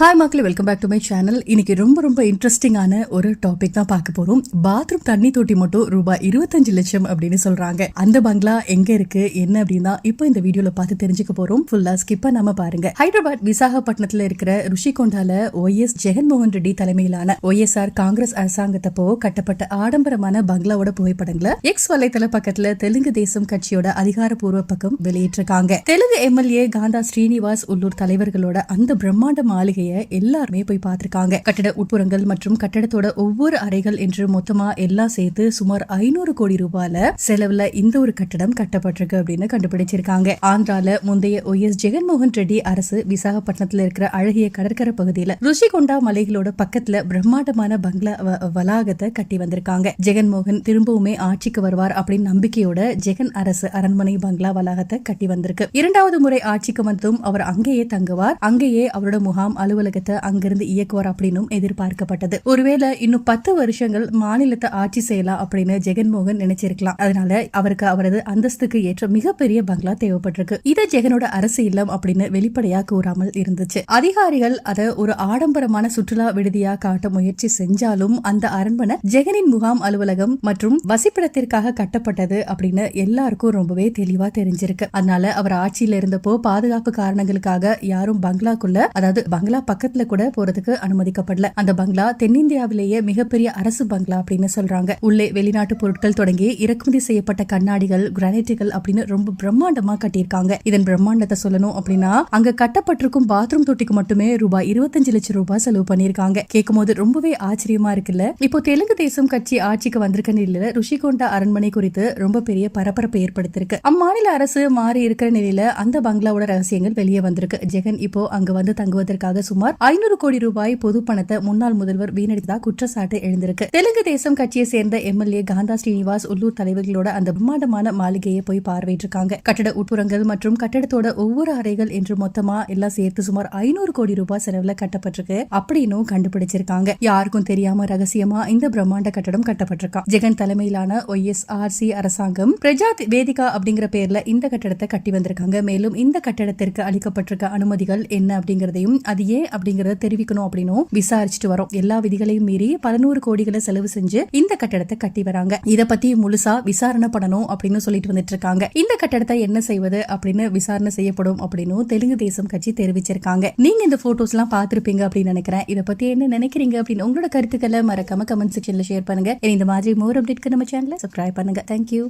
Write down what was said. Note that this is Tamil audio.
ஹாய் மக்கள் welcome back to my channel இன்னைக்கு ரொம்ப ரொம்ப இன்ட்ரெஸ்டிங்கான ஒரு டாபிக் தான் பார்க்க போறோம். பாத்ரூம் தண்ணி தொட்டி மட்டும் ரூபாய் இருபத்தஞ்சு லட்சம் அப்படின்னு சொல்றாங்க. அந்த பங்களா எங்க இருக்கு என்ன அப்படின்னா இப்போ இந்த வீடியோல பார்த்து தெரிஞ்சுக்க போறோம். ஃபுல்லா ஸ்கிப் நம்ம பாருங்க. ஹைதராபாத் விசாகப்பட்டினத்துல இருக்கிற ருஷிகொண்டால ஒய்எஸ் ஜெகன்மோகன் ரெட்டி தலைமையிலான ஒய்எஸ்ஆர் காங்கிரஸ் அரசாங்கத்தப்போ கட்டப்பட்ட ஆடம்பரமான பங்களாவோட புகைப்படங்களை எக்ஸ் வலைத்தள பக்கத்துல தெலுங்கு தேசம் கட்சியோட அதிகாரப்பூர்வ பக்கம் வெளியிட்டிருக்காங்க. தெலுங்கு எம்எல்ஏ காந்தா ஸ்ரீனிவாஸ் உள்ளூர் தலைவர்களோட அந்த பிரம்மாண்ட மாளிகையை எல்லாருமே போய் பார்த்திருக்காங்க. கட்டட உட்புறங்கள் மற்றும் கட்டடத்தோட ஒவ்வொரு அறைகள் என்று மொத்தமா எல்லாம் சேர்த்து சுமார் ஐநூறு கோடி ரூபாயில செலவுல இந்த ஒரு கட்டடம் கட்டப்பட்டிருக்கு அப்படின்னு கண்டுபிடிச்சிருக்காங்க. ஆந்திரால முந்தைய ஒய் எஸ் ஜெகன்மோகன் ரெட்டி அரசு விசாகப்பட்டினத்துல இருக்கிற அழகிய கடற்கரை பகுதியில ருஷிகொண்டா மலைகளோட பக்கத்துல பிரம்மாண்டமான பங்களா வளாகத்தை கட்டி வந்திருக்காங்க. ஜெகன்மோகன் திரும்பவுமே ஆட்சிக்கு வருவார் அப்படின்னு நம்பிக்கையோட ஜெகன் அரசு அரண்மனை பங்களா வளாகத்தை கட்டி வந்திருக்கு. இரண்டாவது முறை ஆட்சிக்கு வந்ததும் அவர் அங்கேயே தங்குவார். அங்கேயே அவரோட முகாம் அலுவலக அலுவலகத்தை அங்கிருந்து இயக்குவார் அப்படின்னும் எதிர்பார்க்கப்பட்டது. ஒருவேளை இன்னும் பத்து வருஷங்கள் மாநிலத்தை ஆட்சி செய்யலாம் அப்படின்னு ஜெகன்மோகன் நினைச்சிருக்கலாம். அதனால அவருக்கு அவரது அந்தஸ்துக்கு ஏற்ற மிகப்பெரிய பங்களா தேவைப்பட்டிருக்கு. இது ஜெகனோட அரசு இல்லம் அப்படின்னு வெளிப்படையா கூறாமல் இருந்துச்சு. அதிகாரிகள் அதை ஒரு ஆடம்பரமான சுற்றுலா விடுதியா காட்ட முயற்சி செஞ்சாலும் அந்த அரண்மனை ஜெகனின் முகாம் அலுவலகம் மற்றும் வசிப்பிடத்திற்காக கட்டப்பட்டது அப்படின்னு எல்லாருக்கும் ரொம்பவே தெளிவா தெரிஞ்சிருக்கு. அதனால அவர் ஆட்சியில இருந்தப்போ பாதுகாப்பு காரணங்களுக்காக யாரும் பங்களாக்குள்ள அதாவது பங்களா பக்கத்துல கூட போறதுக்கு அனுமதிக்கப்படல. அந்த பங்களா தென்னிந்தியாவிலேயே மிகப்பெரிய அரசு பங்களா அப்படின்னு சொல்றாங்க. உள்ளே வெளிநாட்டு பொருட்கள் தொடங்கி இறக்குமதி செய்யப்பட்ட கண்ணாடிகள் கிரானைட்டுகள் அப்படின்னு ரொம்ப பிரம்மாண்டமா கட்டியிருக்காங்க. இதன் பிரம்மாண்டத்தை சொல்லணும் அப்படின்னா அங்க கட்டப்பட்டிருக்கும் பாத்ரூம் தொட்டிக்கு மட்டுமே ரூபாய் இருபத்தஞ்சு லட்சம் ரூபாய் செலவு பண்ணிருக்காங்க கேட்கும் போது ரொம்பவே ஆச்சரியமா இருக்குல்ல? இப்போ தெலுங்கு தேசம் கட்சி ஆட்சிக்கு வந்திருக்க நிலையில ருஷிகொண்டா அரண்மனை குறித்து ரொம்ப பெரிய பரபரப்பை ஏற்படுத்திருக்கு அம்மாநில அரசு மாறி இருக்கிற நிலையில அந்த பங்களாவோட ரகசியங்கள் வெளியே வந்திருக்கு. ஜெகன் இப்போ அங்க வந்து தங்குவதற்காக சுமார் ஐநூறு கோடி ரூபாய் பொது பணத்தை முன்னாள் முதல்வர் வீணடித்ததா குற்றச்சாட்டு எழுந்திருக்கு. தெலுங்கு தேசம் கட்சியை சேர்ந்த எம்எல்ஏ காந்தா ஸ்ரீனிவாஸ் உள்ளூர் தலைவர்களோட அந்த பிரம்மாண்டமான மாளிகையை போய் பார்வையிட்டிருக்காங்க. கட்டட உட்புறங்கள் மற்றும் கட்டடத்தோட ஒவ்வொரு அறைகள் என்று மொத்தமா எல்லாம் சேர்த்து சுமார் ஐநூறு கோடி ரூபாய் செலவுல கட்டப்பட்டிருக்கு. அப்படின்னும் கண்டுபிடிச்சிருக்காங்க. யாருக்கும் தெரியாம ரகசியமா இந்த பிரம்மாண்ட கட்டடம் கட்டப்பட்டிருக்கான் ஜெகன் தலைமையிலான ஒய்எஸ்ஆர்சி அரசாங்கம் பிரஜா வேதிகா அப்படிங்கிற பேர்ல இந்த கட்டடத்தை கட்டி வந்திருக்காங்க. மேலும் இந்த கட்டடத்திற்கு அளிக்கப்பட்டிருக்க அனுமதிகள் என்ன அப்படிங்கறதையும் அது ஏன் அப்படிங்கறத தெரிவிக்கணும் அப்படின்னும் விசாரிச்சுட்டு வரோம். எல்லா விதிகளையும் மீறி பதினோரு கோடிகளை செலவு செஞ்சு இந்த கட்டடத்தை கட்டி வராங்க. இத பத்தி முழுசா விசாரணை பண்ணணும் அப்படின்னு சொல்லிட்டு வந்துட்டு இருக்காங்க. இந்த கட்டடத்தை என்ன செய்வது அப்படின்னு விசாரணை செய்யப்படும் அப்படின்னு தெலுங்கு தேசம் கட்சி தெரிவிச்சிருக்காங்க. நீங்க இந்த போட்டோஸ் எல்லாம் பாத்திருப்பீங்க அப்படின்னு நினைக்கிறேன். இத பத்தி என்ன நினைக்கிறீங்க அப்படின்னு உங்களோட கருத்துக்களை மறக்காம கமெண்ட் செக்ஷன்ல ஷேர் பண்ணுங்க. இந்த மாதிரி மோர் அப்டேட்க்கு நம்ம சேனலை சப்ஸ்கிரைப் பண்ணுங்க. தேங்க்யூ